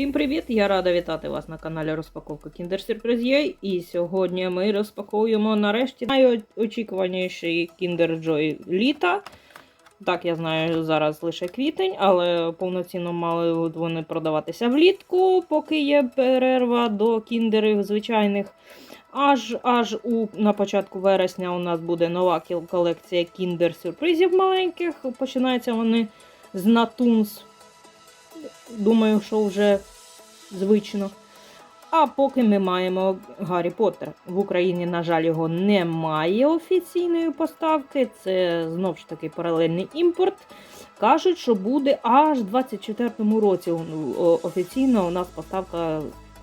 Всім привіт! Я рада вітати вас на каналі Розпаковка Kinder. І сьогодні ми розпаковуємо нарешті найочікуваніший Kinder Joy літа. Так, я знаю, зараз лише квітень, але повноцінно мали вони продаватися влітку, поки є перерва до кіндерів звичайних. Аж аж у, на початку вересня у нас буде нова колекція кіндер сюрпризів маленьких. Починаються вони з Натунс. Думаю, що вже звично. А поки ми маємо Гаррі Поттер. В Україні, на жаль, його немає офіційної поставки. Це знов ж таки паралельний імпорт. Кажуть, що буде аж в 24-му році офіційно у нас поставка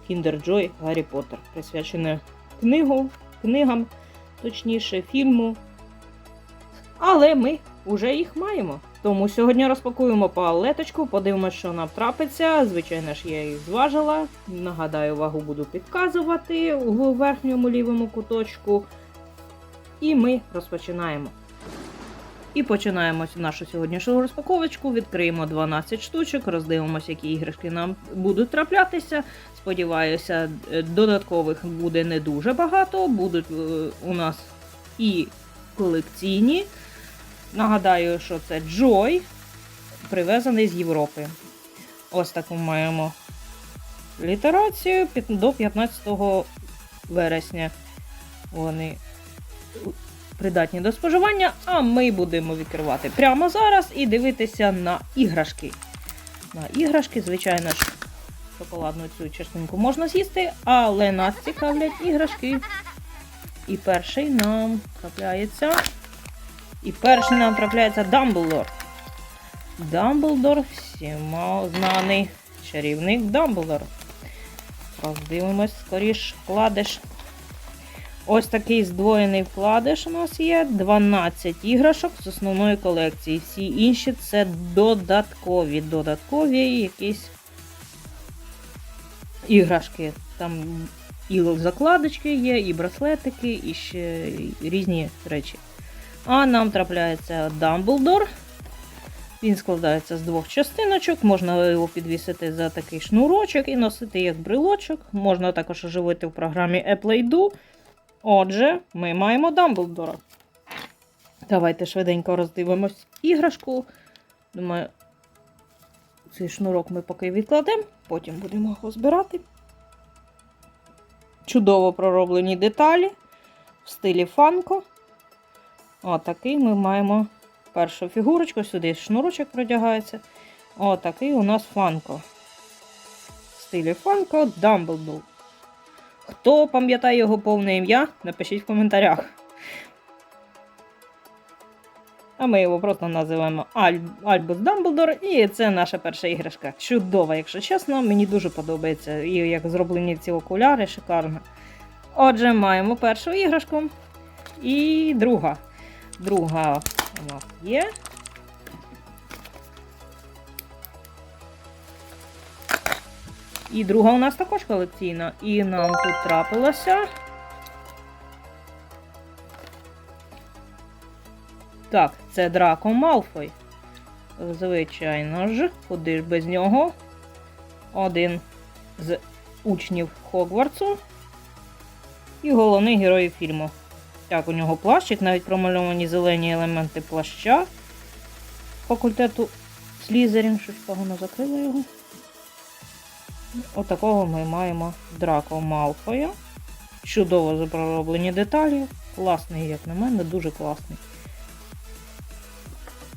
Kinder Joy Гаррі Поттер, присвячена книгу, книгам, точніше, фільму. Але ми вже їх маємо. Тому сьогодні розпакуємо палеточку, подивимося, що нам трапиться. Звичайно ж, я їх зважила. Нагадаю, вагу буду підказувати у верхньому лівому куточку. І ми розпочинаємо. І починаємо нашу сьогоднішню розпаковочку. Відкриємо 12 штучок, роздивимося, які іграшки нам будуть траплятися. Сподіваюся, додаткових буде не дуже багато. Будуть е, у нас і колекційні. Нагадаю, що це Joy, привезений з Європи. Ось таку маємо літерацію до 15 вересня. Вони придатні до споживання, а ми будемо відкривати прямо зараз і дивитися на іграшки. На іграшки, звичайно ж, шоколадну цю частинку можна з'їсти, але нас цікавлять іграшки. І перший нам трапляється. І перший нам трапляється Дамблдор. Дамблдор всіма знаний чарівник Дамблдор. Роздивимось скоріш вкладиш. Ось такий здвоєний вкладиш у нас є. 12 іграшок з основної колекції. Всі інші це додаткові, додаткові якісь іграшки. Там і закладочки є, і браслетики, і ще різні речі. А нам трапляється Дамблдор. Він складається з двох частиночок. Можна його підвісити за такий шнурочок і носити як брелочок. Можна також оживити в програмі Apple Do. Отже, ми маємо Дамблдора. Давайте швиденько роздивимось іграшку. Думаю, цей шнурок ми поки відкладемо, потім будемо його збирати. Чудово пророблені деталі в стилі фанко. Отакий ми маємо першу фігурочку, сюди шнурочок продягається. Отакий у нас фанко. В стилі фанко Дамблдор. Хто пам'ятає його повне ім'я, напишіть в коментарях. А ми його просто називаємо Аль... Альбус Дамблдор, і це наша перша іграшка. Чудова, якщо чесно, мені дуже подобається. І як зроблені ці окуляри, шикарно. Отже, маємо першу іграшку. І друга. Друга у нас є. І друга у нас також колекційна. І нам тут трапилося. Так, це Драко Малфой. Звичайно ж, куди ж без нього? Один з учнів Хогвартсу. І головний герой фільму. Так, у нього плащик, навіть промальовані зелені елементи плаща факультету Слізерін. Щось погано закрило його. Отакого ми маємо Драко Малфоя. Чудово пророблені деталі. Класний, як на мене, дуже класний.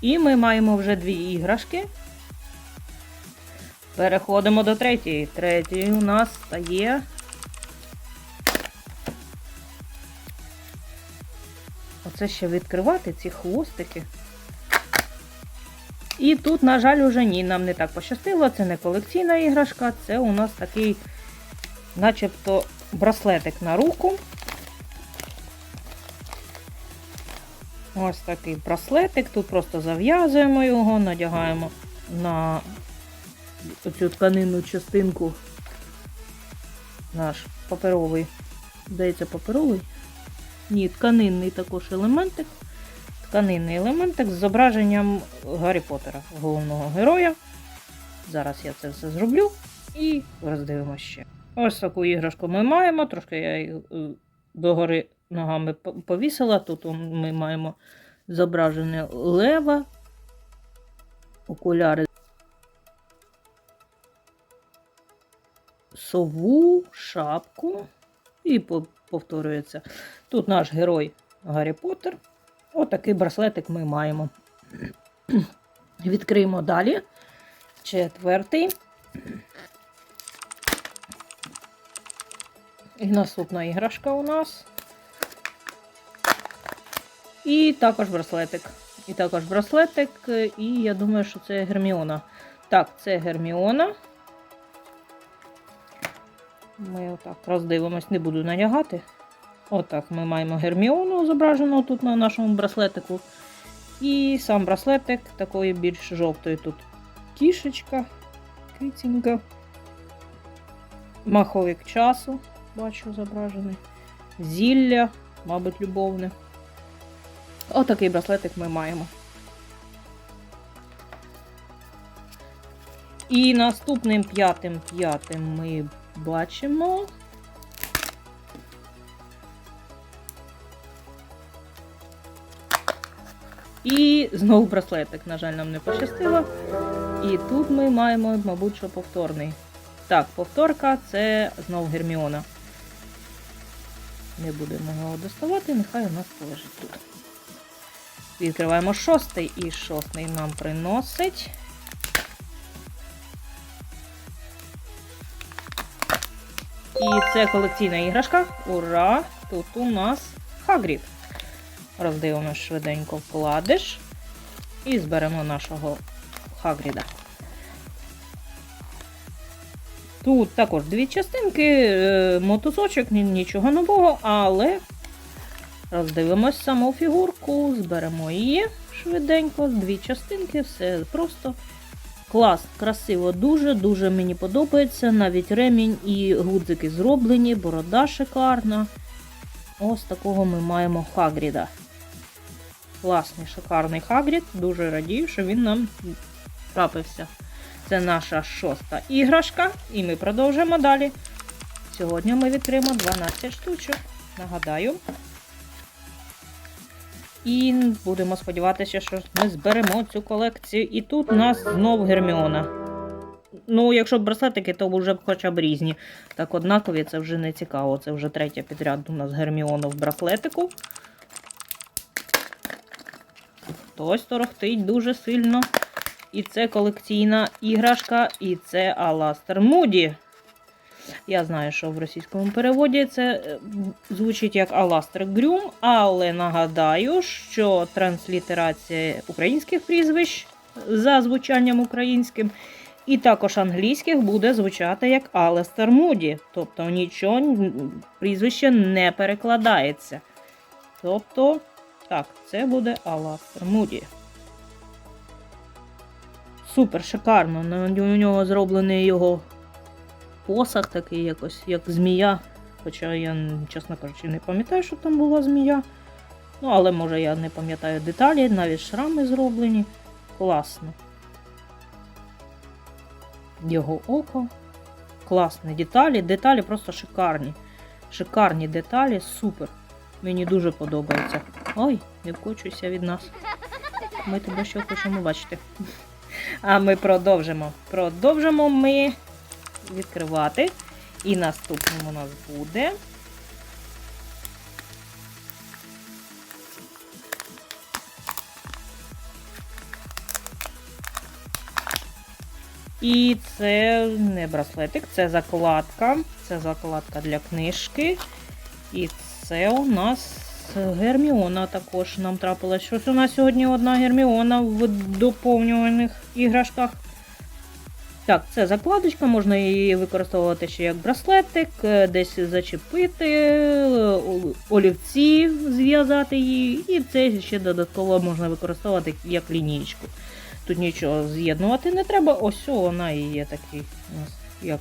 І ми маємо вже дві іграшки. Переходимо до третьої. Третьою у нас стає. Оце ще відкривати ці хвостики. І тут, на жаль, уже ні, нам не так пощастило. Це не колекційна іграшка, це у нас такий, начебто, браслетик на руку. Ось такий браслетик. Тут просто зав'язуємо його, надягаємо на цю тканинну частинку. Наш паперовий. Здається, паперовий. Ні, тканинний також елементик. Тканинний елементик з зображенням Гаррі Поттера, головного героя. Зараз я це все зроблю. І роздивимося ще. Ось таку іграшку ми маємо. Трошки я її е, догори ногами повісила. Тут ми маємо зображене лева, окуляри. Сову, шапку. І по- повторюється. Тут наш герой Гаррі Поттер. Отакий браслетик ми маємо. Відкриємо далі. Четвертий. І наступна іграшка у нас. І також браслетик. І також браслетик. І я думаю, що це Герміона. Так, це Герміона. Ми отак роздивимось, не буду надягати. Отак ми маємо Герміону зображену тут на нашому браслетику. І сам браслетик такої більш жовтої тут кішечка, кицінька. Маховик часу, бачу, зображений. Зілля, мабуть, любовне. Отакий браслетик ми маємо. І наступним п'ятим п'ятим ми бачимо. І знову браслетик, на жаль, нам не пощастило. І тут ми маємо, мабуть, що повторний. Так, повторка це знов Герміона. Не будемо його доставати, нехай у нас полежить тут. Відкриваємо шостий, і шостий нам приносить. І це колекційна іграшка. Ура! Тут у нас Хагрід. Роздивимо швиденько вкладиш. І зберемо нашого Хагріда. Тут також дві частинки, е, мотузочок, нічого нового, але роздивимось саму фігурку, зберемо її швиденько, дві частинки, все просто клас, красиво, дуже-дуже мені подобається. Навіть ремінь і гудзики зроблені, борода шикарна. Ось такого ми маємо Хагріда. Класний, шикарний Хагрід. Дуже радію, що він нам трапився. Це наша шоста іграшка, і ми продовжуємо далі. Сьогодні ми відкриємо 12 штучок. Нагадаю. І будемо сподіватися, що ми зберемо цю колекцію. І тут у нас знов Герміона. Ну, якщо браслетики, то вже хоча б різні. Так, однакові, це вже не цікаво. Це вже третя підряд у нас Герміона в браслетику. Хтось торохтить дуже сильно. І це колекційна іграшка, і це Аластер Муді. Я знаю, що в російському переводі це е, звучить як Аластер Грюм, але нагадаю, що транслітерація українських прізвищ за звучанням українським, і також англійських буде звучати як Алестер Муді. Тобто нічого прізвище не перекладається. Тобто, так, це буде Аластер Муді. Супер, шикарно. У нього зроблений його посах такий якось, як змія. Хоча я, чесно кажучи, не пам'ятаю, що там була змія. Ну, але може я не пам'ятаю деталі, навіть шрами зроблені. Класно. Його око. Класні деталі. Деталі просто шикарні. Шикарні деталі, супер. Мені дуже подобається. Ой, не вкочуйся від нас. Ми тебе ще хочемо бачити. А ми продовжимо. Продовжимо ми відкривати. І наступним у нас буде. І це не браслетик, це закладка. Це закладка для книжки. І це у нас Герміона також нам трапилась. Щось у нас сьогодні одна Герміона в доповнюваних іграшках. Так, це закладочка, можна її використовувати ще як браслетик, е, десь зачепити, олівці зв'язати її, і це ще додатково можна використовувати як лінійку. Тут нічого з'єднувати не треба. Ось вона і є такий як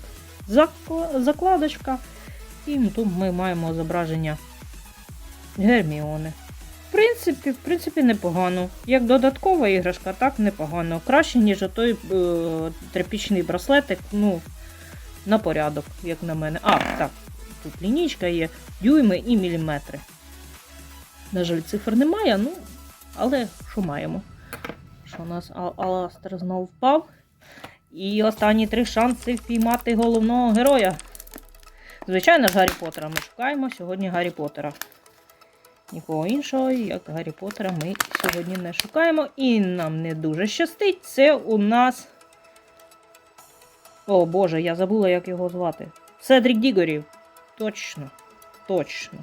закладочка. І тут ми маємо зображення Герміони. В принципі, в принципі, непогано. Як додаткова іграшка, так непогано. Краще, ніж той е, тряпічний браслетик. Ну, на порядок, як на мене. А, так, тут лінійка є, дюйми і міліметри. На жаль, цифр немає, ну, але що маємо? Що у нас Аластер знов впав. І останні три шанси впіймати головного героя. Звичайно ж, Гаррі Поттера ми шукаємо сьогодні Гаррі Поттера. Нікого іншого, як Гаррі Поттера, ми сьогодні не шукаємо. І нам не дуже щастить. Це у нас. О Боже, я забула, як його звати. Седрік Дігорів. Точно. Точно.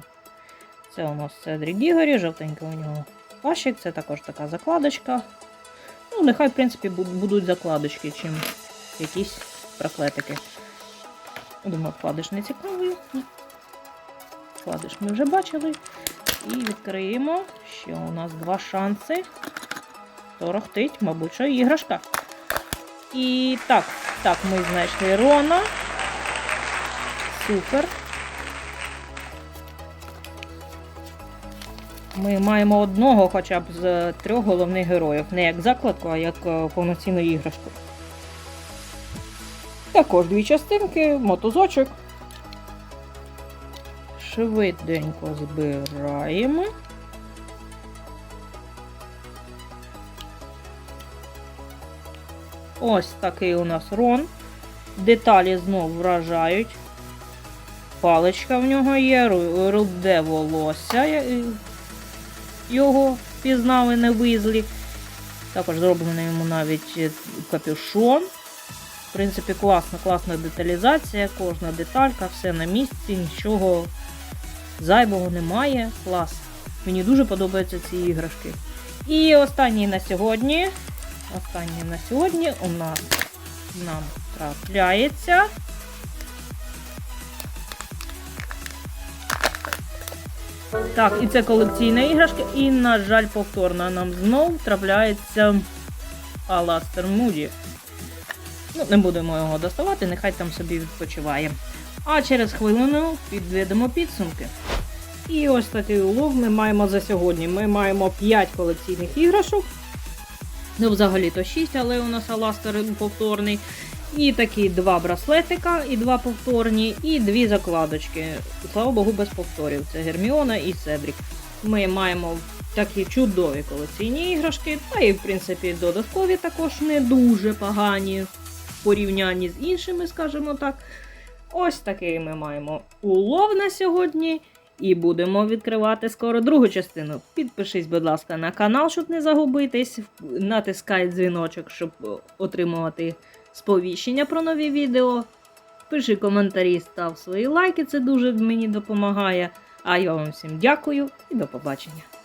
Це у нас Седрік Дігорі, жовтенький у нього пащик, це також така закладочка. Ну, нехай, в принципі, будуть закладочки, чим якісь проклетики. Думаю, вкладиш не цікавий. Вкладиш ми вже бачили. І відкриємо. Ще у нас два шанси. Торохтить, мабуть, що іграшка. І так, так, ми знайшли Рона. Супер. Ми маємо одного хоча б з трьох головних героїв. Не як закладку, а як е, повноцінну іграшку. Також дві частинки, мотузочок. Швиденько збираємо. Ось такий у нас рон. Деталі знов вражають. Паличка в нього є, руде волосся. Його впізнали на визлі. Також зроблено йому навіть е, капюшон. В принципі, класна, класна деталізація, кожна деталька, все на місці, нічого зайвого немає. Клас. Мені дуже подобаються ці іграшки. І останній на сьогодні. Останній на сьогодні у нас нам трапляється. Так, і це колекційна іграшка, і, на жаль, повторно нам знов трапляється Аластер Муді. Ну, не будемо його доставати, нехай там собі відпочиває. А через хвилину підведемо підсумки. І ось такий улов ми маємо за сьогодні. Ми маємо 5 колекційних іграшок. Ну, взагалі-то 6, але у нас Аластер повторний. І такі два браслетика, і два повторні, і дві закладочки. Слава Богу, без повторів. Це Герміона і Седрік. Ми маємо такі чудові колекційні іграшки, та і, в принципі, додаткові також не дуже погані в порівнянні з іншими, скажімо так. Ось такий ми маємо улов на сьогодні. І будемо відкривати скоро другу частину. Підпишись, будь ласка, на канал, щоб не загубитись. Натискай дзвіночок, щоб отримувати сповіщення про нові відео. Пиши коментарі, став свої лайки, це дуже мені допомагає. А я вам всім дякую і до побачення.